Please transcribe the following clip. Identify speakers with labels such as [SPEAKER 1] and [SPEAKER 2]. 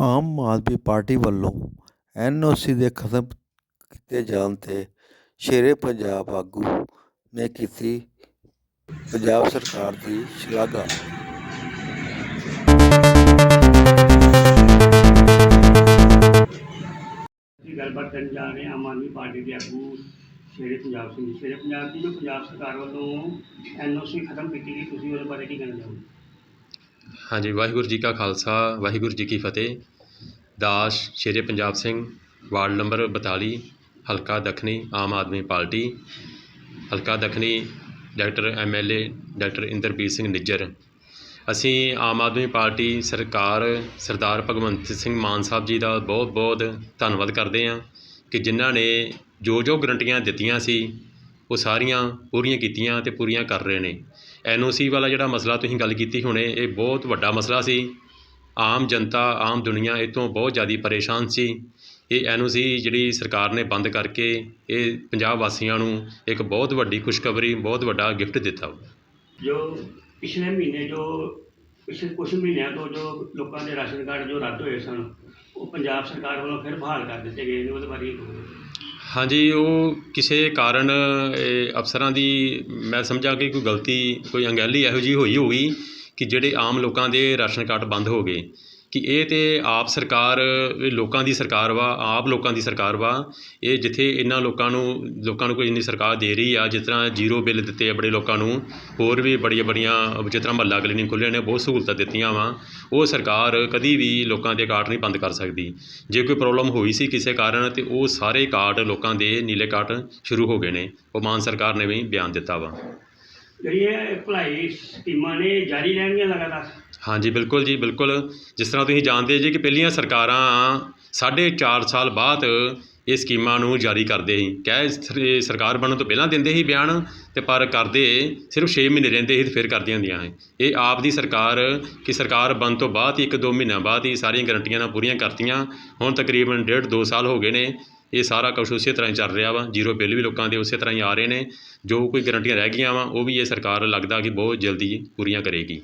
[SPEAKER 1] ਆਦਮੀ party ਵੱਲੋਂ NOC ਦੇ ਖਤਮ ਕੀਤੇ ਜਾਣ ਤੇ ਸ਼ੇਰੇ ਪੰਜਾਬ ਆਗੂ ਨੇ ਕੀਤੀ ਪੰਜਾਬ ਸਰਕਾਰ ਦੀ ਸ਼ਲਾਘਾ।
[SPEAKER 2] ਗੱਲਬਾਤ ਕਰਨ ਜਾ ਰਹੇ ਆਮ ਆਦਮੀ ਪਾਰਟੀ ਦੇ ਆਗੂ ਸ਼ੇਰੇ ਪੰਜਾਬ ਸਿੰਘ ਜੀ। ਸ਼ੇਰੇ ਪੰਜਾਬ ਦੀ ਜੋ ਪੰਜਾਬ ਸਰਕਾਰ ਵੱਲੋਂ ਐਨਓਸੀ ਖਤਮ ਕੀਤੀ ਗਈ ਤੁਸੀਂ ਉਹਦੇ ਬਾਰੇ ਕੀ ਕਹਿਣਾ ਚਾਹੋਗੇ?
[SPEAKER 3] ਹਾਂਜੀ ਵਾਹਿਗੁਰੂ ਜੀ ਕਾ ਖਾਲਸਾ ਵਾਹਿਗੁਰੂ ਜੀ ਕੀ ਫਤਿਹ। ਦਾਸ ਸ਼ੇਰੇ ਪੰਜਾਬ ਸਿੰਘ, ਵਾਰਡ ਨੰਬਰ 42 ਹਲਕਾ ਦੱਖਣੀ ਆਮ ਆਦਮੀ ਪਾਰਟੀ। ਹਲਕਾ ਦੱਖਣੀ doctor MLA doctor Inderbir Singh Nijjar. ਅਸੀਂ ਆਮ ਆਦਮੀ ਪਾਰਟੀ ਸਰਕਾਰ ਸਰਦਾਰ ਭਗਵੰਤ ਸਿੰਘ ਮਾਨ ਸਾਹਿਬ ਜੀ ਦਾ ਬਹੁਤ ਬਹੁਤ ਧੰਨਵਾਦ ਕਰਦੇ ਹਾਂ ਕਿ ਜਿਨ੍ਹਾਂ ਨੇ ਜੋ ਜੋ ਗਰੰਟੀਆਂ ਦਿੱਤੀਆਂ ਸੀ, ਉਹ ਸਾਰੀਆਂ ਪੂਰੀਆਂ ਕੀਤੀਆਂ ਅਤੇ ਪੂਰੀਆਂ ਕਰ ਰਹੇ ਨੇ। ਐਨਓਸੀ ਵਾਲਾ ਜਿਹੜਾ ਮਸਲਾ ਤੁਸੀਂ ਗੱਲ ਕੀਤੀ ਹੁਣੇ, ਇਹ ਬਹੁਤ ਵੱਡਾ ਮਸਲਾ ਸੀ। ਆਮ ਜਨਤਾ ਆਮ ਦੁਨੀਆ ਇਹ ਤੋਂ ਬਹੁਤ ਜ਼ਿਆਦਾ ਪਰੇਸ਼ਾਨ ਸੀ। ਇਹ ਐਨਓਸੀ ਜਿਹੜੀ ਸਰਕਾਰ ਨੇ ਬੰਦ ਕਰਕੇ ਇਹ ਪੰਜਾਬ ਵਾਸੀਆਂ ਨੂੰ ਇੱਕ ਬਹੁਤ ਵੱਡੀ ਖੁਸ਼ਖਬਰੀ ਬਹੁਤ ਵੱਡਾ ਗਿਫਟ ਦਿੱਤਾ।
[SPEAKER 2] ਜੋ ਪਿਛਲੇ ਮਹੀਨੇ ਜੋ ਪਿਛਲੇ ਕੁਝ ਮਹੀਨਿਆਂ ਤੋਂ ਜੋ ਲੋਕਾਂ ਦੇ ਰਾਸ਼ਨ ਕਾਰਡ ਜੋ ਰੱਦ ਹੋਏ ਸਨ ਉਹ ਪੰਜਾਬ ਸਰਕਾਰ ਵੱਲੋਂ ਫਿਰ ਬਹਾਲ ਕਰ ਦਿੱਤੇ ਗਏ ਨੇ ਉਹਦੇ ਬਾਰੇ
[SPEAKER 3] ਹਾਂਜੀ ਉਹ ਕਿਸੇ ਕਾਰਨ ਇਹ ਅਫਸਰਾਂ ਦੀ ਮੈਂ ਸਮਝਾਂ ਕਿ ਕੋਈ ਗਲਤੀ ਕੋਈ ਅੰਗੈਲੀ ਇਹੋ ਜਿਹੀ ਹੋਈ ਹੋਈ ਕਿ ਜਿਹੜੇ ਆਮ ਲੋਕਾਂ ਦੇ ਰਾਸ਼ਨ ਕਾਰਡ ਬੰਦ ਹੋ ਗਏ, ਕਿ ਇਹ ਤਾਂ ਆਪ ਸਰਕਾਰ ਲੋਕਾਂ ਦੀ ਸਰਕਾਰ ਵਾ, ਆਪ ਲੋਕਾਂ ਦੀ ਸਰਕਾਰ ਵਾ, ਇਹ ਜਿੱਥੇ ਇਹਨਾਂ ਲੋਕਾਂ ਨੂੰ ਲੋਕਾਂ ਨੂੰ ਕੋਈ ਇੰਨੀ ਸਰਕਾਰ ਦੇ ਰਹੀ ਆ, ਜਿਸ ਤਰ੍ਹਾਂ ਜ਼ੀਰੋ ਬਿੱਲ ਦਿੱਤੇ ਆ ਬੜੇ ਲੋਕਾਂ ਨੂੰ, ਹੋਰ ਵੀ ਬੜੀਆਂ ਬੜੀਆਂ ਜਿਸ ਤਰ੍ਹਾਂ ਮਹੱਲਾ ਕਲੀਨਿਕ ਖੁੱਲ੍ਹੇ ਨੇ, ਬਹੁਤ ਸਹੂਲਤਾਂ ਦਿੱਤੀਆਂ ਵਾ, ਉਹ ਸਰਕਾਰ ਕਦੀ ਵੀ ਲੋਕਾਂ ਦੇ ਕਾਰਡ ਨਹੀਂ ਬੰਦ ਕਰ ਸਕਦੀ। ਜੇ ਕੋਈ ਪ੍ਰੋਬਲਮ ਹੋਈ ਸੀ ਕਿਸੇ ਕਾਰਨ, ਤਾਂ ਉਹ ਸਾਰੇ ਕਾਰਡ ਲੋਕਾਂ ਦੇ ਨੀਲੇ ਕਾਰਡ ਸ਼ੁਰੂ ਹੋ ਗਏ ਨੇ, ਉਹ ਮਾਨ ਸਰਕਾਰ ਨੇ ਵੀ ਬਿਆਨ ਦਿੱਤਾ ਵਾ।
[SPEAKER 2] ਜਿਹੜੀਆਂ ਭਲਾਈ ਸਕੀਮਾਂ ਨੇ, ਜਾਰੀ ਰਹਿਣਗੀਆਂ ਲਗਾਤਾਰ?
[SPEAKER 3] ਹਾਂਜੀ, ਬਿਲਕੁਲ ਜੀ, ਬਿਲਕੁਲ। ਜਿਸ ਤਰ੍ਹਾਂ ਤੁਸੀਂ ਜਾਣਦੇ ਜੀ ਕਿ ਪਹਿਲੀਆਂ ਸਰਕਾਰਾਂ ਸਾਢੇ ਚਾਰ ਸਾਲ ਬਾਅਦ ਇਹ ਸਕੀਮਾਂ ਨੂੰ ਜਾਰੀ ਕਰਦੇ ਸੀ। ਕਹਿ ਸਰ- ਇਹ ਸਰਕਾਰ ਬਣਨ ਤੋਂ ਪਹਿਲਾਂ ਦਿੰਦੇ ਸੀ ਬਿਆਨ ਤੇ ਪਰ ਕਰਦੇ ਸਿਰਫ 6 ਮਹੀਨੇ ਰਹਿੰਦੇ ਸੀ ਤੇ ਫਿਰ ਕਰਦੀਆਂ ਹੁੰਦੀਆਂ ਸੀ। ਇਹ ਆਪ ਦੀ ਸਰਕਾਰ ਕਿ ਸਰਕਾਰ ਬਣਨ ਤੋਂ ਬਾਅਦ ਹੀ ਇੱਕ ਦੋ ਮਹੀਨਿਆਂ ਬਾਅਦ ਹੀ ਸਾਰੀਆਂ ਗਰੰਟੀਆਂ ਨਾਲ ਪੂਰੀਆਂ ਕਰਤੀਆਂ। ਹੁਣ ਤਕਰੀਬਨ ਡੇਢ ਦੋ ਸਾਲ ਹੋ ਗਏ ਨੇ। ਇਹ ਸਾਰਾ ਕੁਛ ਉਸੇ ਤਰ੍ਹਾਂ ਹੀ ਚੱਲ ਰਿਹਾ ਵਾ। ਜ਼ੀਰੋ ਬਿੱਲ ਵੀ ਲੋਕਾਂ ਦੇ ਉਸੇ ਤਰ੍ਹਾਂ ਹੀ ਆ ਰਹੇ ਨੇ। ਜੋ ਕੋਈ ਗਰੰਟੀਆਂ ਰਹਿ ਗਈਆਂ ਵਾ, ਉਹ ਵੀ ਇਹ ਸਰਕਾਰ ਲੱਗਦਾ ਕਿ ਬਹੁਤ ਜਲਦੀ ਪੂਰੀਆਂ ਕਰੇਗੀ।